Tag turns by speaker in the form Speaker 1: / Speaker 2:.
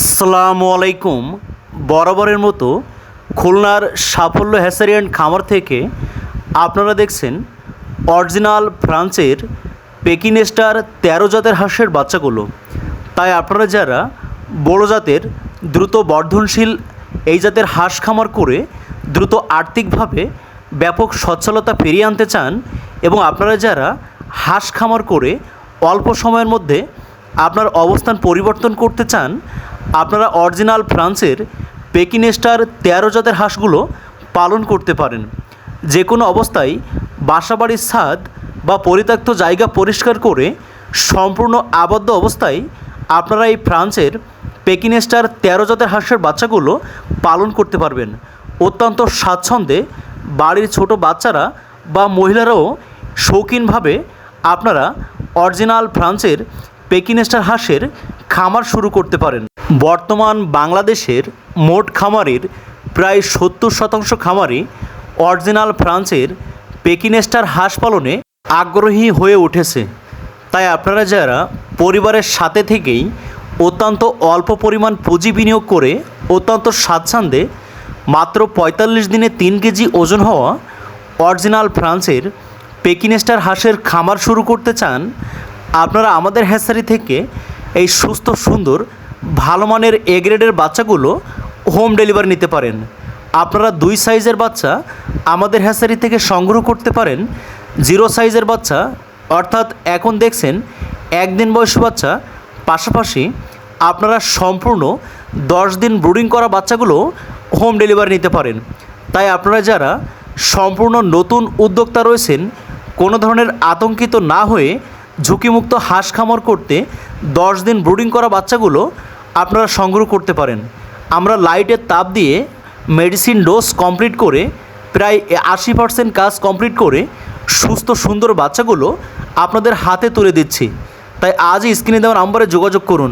Speaker 1: আসসালামু আলাইকুম। বরাবরের মতো খুলনার সাফল্য হ্যাসারি অ্যান্ড খামার থেকে আপনারা দেখছেন অরিজিনাল ফ্রান্সের পেকিনেস্টার তেরো জাতের হাঁসের বাচ্চাগুলো। তাই আপনারা যারা বড় জাতের দ্রুত বর্ধনশীল এই জাতের হাঁস খামার করে দ্রুত আর্থিকভাবে ব্যাপক সচ্ছলতা ফিরিয়ে আনতে চান এবং আপনারা যারা হাঁস খামার করে অল্প সময়ের মধ্যে আপনার অবস্থান পরিবর্তন করতে চান আপনারা অরিজিনাল ফ্রান্সের পেকিনেস্টার তেরো জাতের হাঁসগুলো পালন করতে পারেন। যে কোনো অবস্থায় বাসাবাড়ির ছাদ বা পরিত্যক্ত জায়গা পরিষ্কার করে সম্পূর্ণ আবদ্ধ অবস্থায় আপনারা এই ফ্রান্সের পেকিনেস্টার তেরো জাতের হাঁসের বাচ্চাগুলো পালন করতে পারবেন। অত্যন্ত স্বাচ্ছন্দ্যে বাড়ির ছোট বাচ্চারা বা মহিলারাও শৌখিনভাবে আপনারা অরিজিনাল ফ্রান্সের পেকিনেস্টার হাঁসের খামার শুরু করতে পারেন। বর্তমান বাংলাদেশের মোট খামারের প্রায় সত্তর শতাংশ খামারই অরিজিনাল ফ্রান্সের পেকিনেস্টার হাঁস পালনে আগ্রহী হয়ে উঠেছে। তাই আপনারা যারা পরিবারের সাথে থেকেই অত্যন্ত অল্প পরিমাণ পুঁজি বিনিয়োগ করে অত্যন্ত স্বাচ্ছন্দ্যে মাত্র পঁয়তাল্লিশ দিনে তিন কেজি ওজন হওয়া অরিজিনাল ফ্রান্সের পেকিনেস্টার হাঁসের খামার শুরু করতে চান, আপনারা আমাদের হ্যাসারি থেকে এই সুস্থ সুন্দর ভালো মানের এ গ্রেডের বাচ্চাগুলো হোম ডেলিভারি নিতে পারেন। আপনারা দুই সাইজের বাচ্চা আমাদের হ্যাসারি থেকে সংগ্রহ করতে পারেন। জিরো সাইজের বাচ্চা, অর্থাৎ এখন দেখছেন একদিন বয়সী বাচ্চা, পাশাপাশি আপনারা সম্পূর্ণ দশ দিন ব্রুডিং করা বাচ্চাগুলো হোম ডেলিভারি নিতে পারেন। তাই আপনারা যারা সম্পূর্ণ নতুন উদ্যোক্তা রয়েছেন, কোনো ধরনের আতঙ্কিত না হয়ে ঝুঁকিমুক্ত হাঁস খামার করতে দশ দিন ব্রুডিং করা বাচ্চাগুলো আপনারা সংগ্রহ করতে পারেন। আমরা লাইটের তাপ দিয়ে মেডিসিন ডোজ কমপ্লিট করে, প্রায় আশি পার্সেন্ট কাজ কমপ্লিট করে, সুস্থ সুন্দর বাচ্চাগুলো আপনাদের হাতে তুলে দিচ্ছি। তাই আজই স্ক্রিনে দেওয়ার নাম্বারে যোগাযোগ করুন।